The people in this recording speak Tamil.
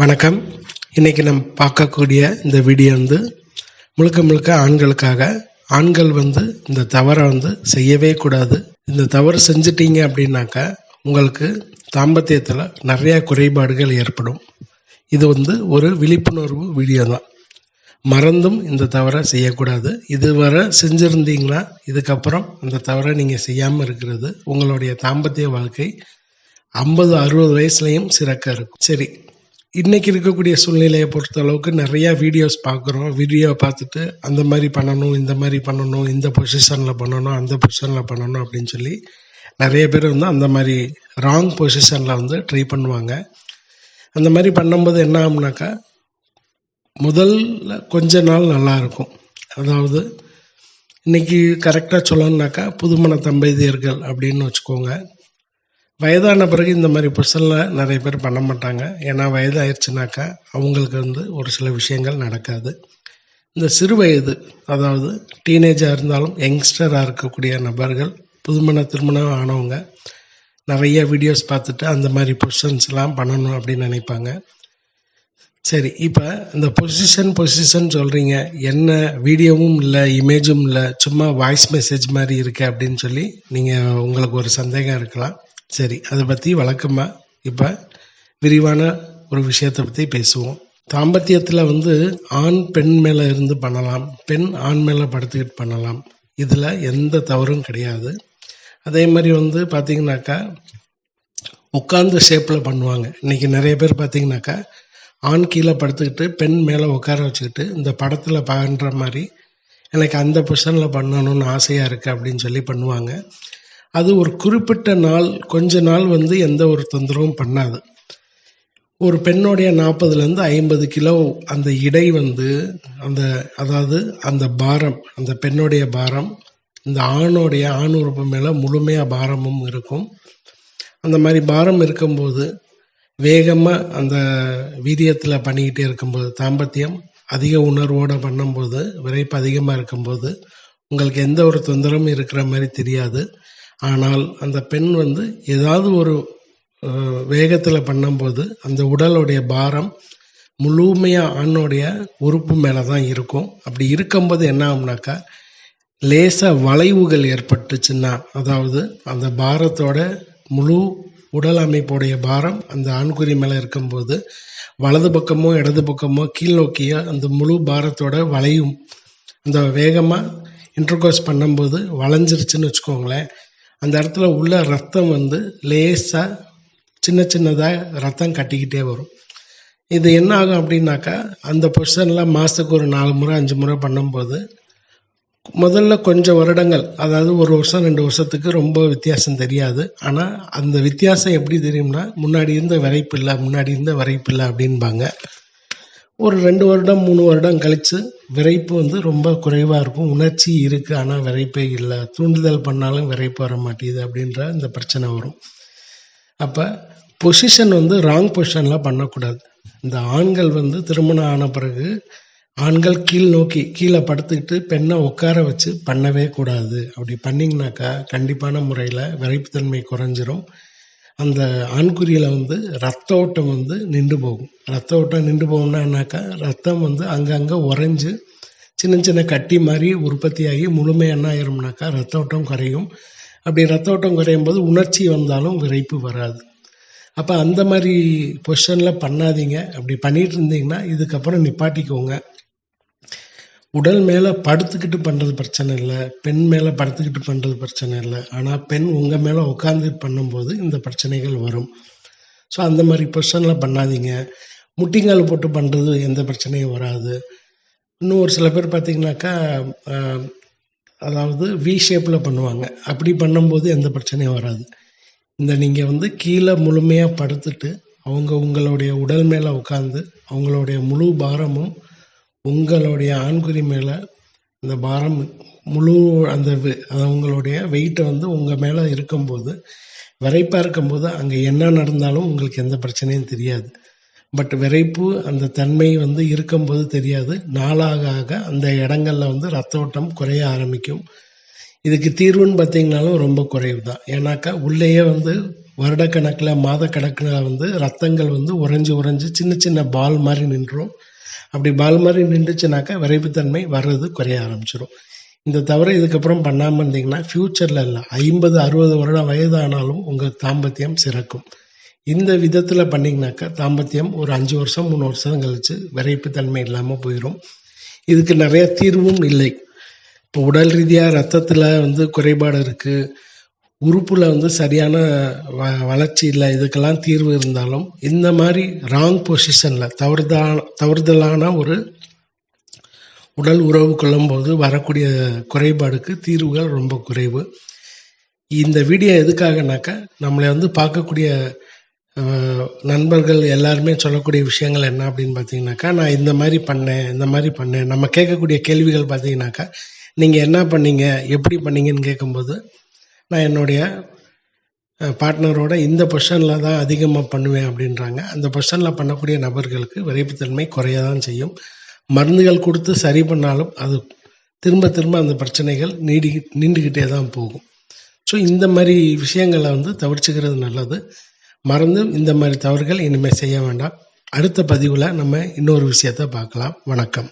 வணக்கம். இன்னைக்கு நம்ம பார்க்கக்கூடிய இந்த வீடியோ வந்து முழுக்க முழுக்க ஆண்களுக்காக. ஆண்கள் வந்து இந்த தவறை வந்து செய்யவே கூடாது. இந்த தவறு செஞ்சிட்டீங்க அப்படின்னாக்கா உங்களுக்கு தாம்பத்தியத்தில் நிறையா குறைபாடுகள் ஏற்படும். இது வந்து ஒரு விழிப்புணர்வு வீடியோ தான். மறந்தும் இந்த தவறை செய்யக்கூடாது. இதுவரை செஞ்சுருந்தீங்கன்னா இதுக்கப்புறம் அந்த தவறை நீங்கள் செய்யாமல் இருக்கிறது உங்களுடைய தாம்பத்திய வாழ்க்கை ஐம்பது அறுபது வயசுலையும் சிறக்க இருக்கும். சரி இன்றைக்கி இருக்கக்கூடிய சூழ்நிலையை பொறுத்த அளவுக்கு நிறையா வீடியோஸ் பார்க்குறோம். வீடியோ பார்த்துட்டு அந்த மாதிரி பண்ணணும் இந்த மாதிரி பண்ணணும் இந்த பொசிஷனில் பண்ணணும் அந்த பொசிஷனில் பண்ணணும் அப்படின்னு சொல்லி நிறைய பேர் வந்து அந்த மாதிரி ராங் பொசிஷனில் வந்து ட்ரை பண்ணுவாங்க. அந்த மாதிரி பண்ணும்போது என்ன ஆகும்னாக்கா முதல்ல கொஞ்ச நாள் நல்லா இருக்கும். அதாவது இன்னைக்கு கரெக்டாக சொல்லணுன்னாக்கா புதுமண தம்பதியர்கள் அப்படின்னு வச்சுக்கோங்க. வயதான பிறகு இந்த மாதிரி பொசிஷனில் நிறைய பேர் பண்ண மாட்டாங்க. ஏன்னா வயதாயிருச்சுனாக்கா அவங்களுக்கு வந்து ஒரு சில விஷயங்கள் நடக்காது. இந்த சிறு வயது அதாவது டீனேஜாக இருந்தாலும் யங்ஸ்டராக இருக்கக்கூடிய நபர்கள் புதுமண திருமணம் ஆனவங்க நிறைய வீடியோஸ் பார்த்துட்டு அந்த மாதிரி பொசிஷன்ஸ்லாம் பண்ணணும் அப்படின்னு நினைப்பாங்க. சரி இப்போ இந்த பொசிஷன் பொசிஷன் சொல்கிறீங்க என்ன வீடியோவும் இல்லை இமேஜும் இல்லை சும்மா வாய்ஸ் மெசேஜ் மாதிரி இருக்குது அப்படின்னு சொல்லி நீங்கள் உங்களுக்கு ஒரு சந்தேகம் இருக்கலாம். சரி அதை பற்றி வழக்கமாக இப்போ விரிவான ஒரு விஷயத்தை பற்றி பேசுவோம். தாம்பத்தியத்தில் வந்து ஆண் பெண் மேலே இருந்து பண்ணலாம் பெண் ஆண் மேலே படுத்துக்கிட்டு பண்ணலாம். இதில் எந்த தவறும் கிடையாது. அதே மாதிரி வந்து பார்த்திங்கனாக்கா உட்கார்ந்த ஷேப்பில் பண்ணுவாங்க. இன்றைக்கி நிறைய பேர் பார்த்தீங்கன்னாக்கா ஆண் கீழே படுத்துக்கிட்டு பெண் மேலே உட்கார வச்சுக்கிட்டு இந்த படத்தில் பண்ணுற மாதிரி எனக்கு அந்த பொசிஷனில் பண்ணணும்னு ஆசையாக இருக்குது அப்படின்னு சொல்லி பண்ணுவாங்க. அது ஒரு குறிப்பிட்ட நாள் கொஞ்ச நாள் வந்து எந்த ஒரு தொந்தரவும் பண்ணாது. ஒரு பெண்ணுடைய நாற்பதுலேருந்து ஐம்பது கிலோ அந்த இடை வந்து அந்த அதாவது அந்த பாரம் அந்த பெண்ணுடைய பாரம் இந்த ஆணுடைய ஆண் உறுப்பு மேலே முழுமையாக பாரமும் இருக்கும். அந்த மாதிரி பாரம் இருக்கும்போது வேகமாக அந்த வீரியத்தில் பண்ணிக்கிட்டே இருக்கும்போது தாம்பத்தியம் அதிக உணர்வோடு பண்ணும்போது விரைப்பு அதிகமாக இருக்கும்போது உங்களுக்கு எந்த ஒரு தொந்தரவும் இருக்கிற மாதிரி தெரியாது. ஆனால் அந்த பெண் வந்து ஏதாவது ஒரு வேகத்தில் பண்ணும்போது அந்த உடலுடைய பாரம் முழுமையாக ஆணுடைய உறுப்பு மேலே தான் இருக்கும். அப்படி இருக்கும்போது என்ன ஆகும்னாக்கா லேசாக வளைவுகள் ஏற்பட்டுச்சுன்னா அதாவது அந்த பாரத்தோட முழு உடல் அமைப்புடைய பாரம் அந்த ஆண்குறி மேலே இருக்கும்போது வலது பக்கமோ இடது பக்கமோ கீழ் நோக்கிய அந்த முழு பாரத்தோட வளையும் அந்த வேகமாக இன்டர்கோர்ஸ் பண்ணும்போது வளைஞ்சிருச்சுன்னு வச்சுக்கோங்களேன். அந்த இடத்துல உள்ள ரத்தம் வந்து லேசாக சின்ன சின்னதாக ரத்தம் கட்டிக்கிட்டே வரும். இது என்ன ஆகும் அப்படின்னாக்கா அந்த பொசிஷனில் மாதத்துக்கு ஒரு நாலு முறை அஞ்சு முறை பண்ணும்போது முதல்ல கொஞ்சம் வருடங்கள் அதாவது ஒரு வருஷம் ரெண்டு வருஷத்துக்கு ரொம்ப வித்தியாசம் தெரியாது. ஆனால் அந்த வித்தியாசம் எப்படி தெரியும்னா முன்னாடி இருந்த விரைப்பு இல்லை முன்னாடி இருந்த விரைப்பு இல்லை அப்படின்பாங்க. ஒரு ரெண்டு வருடம் மூணு வருடம் கழித்து விரைப்பு வந்து ரொம்ப குறைவாக இருக்கும். உணர்ச்சி இருக்குது ஆனால் விரைப்பே இல்லை. தூண்டுதல் பண்ணாலும் விரைப்பு வர மாட்டேங்குது அப்படின்ற இந்த பிரச்சனை வரும். அப்போ பொசிஷன் வந்து ராங் பொசிஷனில் பண்ணக்கூடாது. இந்த ஆண்கள் வந்து திருமணம் ஆன பிறகு ஆண்கள் கீழ் நோக்கி கீழே படுத்துக்கிட்டு பெண்ணை உட்கார வச்சு பண்ணவே கூடாது. அப்படி பண்ணிங்கனாக்கா கண்டிப்பான முறையில் விரைப்புத்தன்மை குறைஞ்சிரும். அந்த ஆண்குறியில் வந்து ரத்த ஓட்டம் வந்து நின்று போகும். ரத்த ஓட்டம் நின்று போகும்னா என்னாக்கா ரத்தம் வந்து அங்கங்கே உறைஞ்சு சின்ன சின்ன கட்டி மாதிரி உற்பத்தியாகி முழுமையாக என்ன ஆயிரும்னாக்கா ரத்த ஓட்டம் குறையும். அப்படி ரத்த ஓட்டம் குறையும் போது உணர்ச்சி வந்தாலும் விரைப்பு வராது. அப்போ அந்த மாதிரி பொசிஷனில் பண்ணாதீங்க. அப்படி பண்ணிட்டு இருந்தீங்கன்னா இதுக்கப்புறம் நிப்பாட்டிக்கோங்க. உடல் மேலே படுத்துக்கிட்டு பண்ணுறது பிரச்சனை இல்லை பெண் மேலே படுத்துக்கிட்டு பண்ணுறது பிரச்சனை இல்லை. ஆனால் பெண் உங்கள் மேலே உட்காந்து பண்ணும்போது இந்த பிரச்சனைகள் வரும். ஸோ அந்த மாதிரி பொசிஷனில் பண்ணாதீங்க. முட்டிங்கால் போட்டு பண்ணுறது எந்த பிரச்சனையும் வராது. இன்னும் ஒரு சில பேர் பார்த்தீங்கன்னாக்கா அதாவது வி ஷேப்பில் பண்ணுவாங்க. அப்படி பண்ணும்போது எந்த பிரச்சனையும் வராது. இந்த நீங்கள் வந்து கீழே முழுமையாக படுத்துட்டு அவங்க உங்களுடைய உடல் மேலே உட்காந்து அவங்களுடைய முழு பாரமும் உங்களுடைய ஆண்குறி மேலே அந்த பாரம் முழு அந்த அவங்களுடைய வெயிட்டை வந்து உங்கள் மேலே இருக்கும்போது விரைப்பாக இருக்கும்போது அங்கே என்ன நடந்தாலும் உங்களுக்கு எந்த பிரச்சனையும் தெரியாது. பட் விரைப்பு அந்த தன்மை வந்து இருக்கும்போது தெரியாது. நாளாக ஆக அந்த இடங்கள்ல வந்து ரத்த ஓட்டம் குறைய ஆரம்பிக்கும். இதுக்கு தீர்வுன்னு பார்த்தீங்கனாலும் ரொம்ப குறைவு தான் ஏன்னாக்கா உள்ளேயே வந்து வருடக்கணக்கில் மாதக்கணக்கில் வந்து ரத்தங்கள் வந்து உறைஞ்சி உறைஞ்சி சின்ன சின்ன பால் மாதிரி நின்றும். அப்படி பால் மாதிரி நின்றுச்சுனாக்கா விரைப்புத்தன்மை வர்றது குறைய ஆரம்பிச்சிடும் இந்த தவிர இதுக்கப்புறம் பண்ணாமல் இருந்தீங்கன்னா ஃப்யூச்சரில் இல்லை ஐம்பது அறுபது வருடம் வயதானாலும் உங்கள் தாம்பத்தியம் சிறக்கும். இந்த விதத்தில் பண்ணிங்கனாக்கா தாம்பத்தியம் ஒரு அஞ்சு வருஷம் மூணு வருஷம் கழிச்சு விரைப்புத்தன்மை இல்லாமல் போயிடும் இதுக்கு நிறைய தீர்வும் இல்லை. இப்போ உடல் ரீதியாக ரத்தத்தில் வந்து குறைபாடு இருக்குது உறுப்பில் வந்து சரியான வ வளர்ச்சி இல்லை இதுக்கெல்லாம் தீர்வு இருந்தாலும் இந்த மாதிரி ராங் பொசிஷனில் தவறுதலான தவறுதலான ஒரு உடல் உறவு கொள்ளும்போது வரக்கூடிய குறைபாடுக்கு தீர்வுகள் ரொம்ப குறைவு. இந்த வீடியோ எதுக்காகனாக்கா நம்மளை வந்து பார்க்கக்கூடிய நண்பர்கள் எல்லாருமே சொல்லக்கூடிய விஷயங்கள் என்ன அப்படின்னு பார்த்தீங்கன்னாக்கா நான் இந்த மாதிரி பண்ணேன் இந்த மாதிரி பண்ணேன் நம்ம கேட்கக்கூடிய கேள்விகள் பார்த்தீங்கன்னாக்கா நீங்கள் என்ன பண்ணீங்க எப்படி பண்ணீங்கன்னு கேட்கும்போது நான் என்னுடைய பார்ட்னரோட இந்த பொஷனில் தான் அதிகமாக பண்ணுவேன் அப்படின்றாங்க. அந்த பொஷனில் பண்ணக்கூடிய நபர்களுக்கு விரைப்புத்தன்மை குறைய தான் செய்யும். மருந்துகள் கொடுத்து சரி பண்ணாலும் அது திரும்ப திரும்ப அந்த பிரச்சனைகள் நீடி நீண்டுக்கிட்டே தான் போகும். ஸோ இந்த மாதிரி விஷயங்களை வந்து தவிர்த்துக்கிறது நல்லது. மறந்து இந்த மாதிரி தவறுகள் இனிமேல் செய்ய வேண்டாம். அடுத்த பதிவில் நம்ம இன்னொரு விஷயத்தை பார்க்கலாம். வணக்கம்.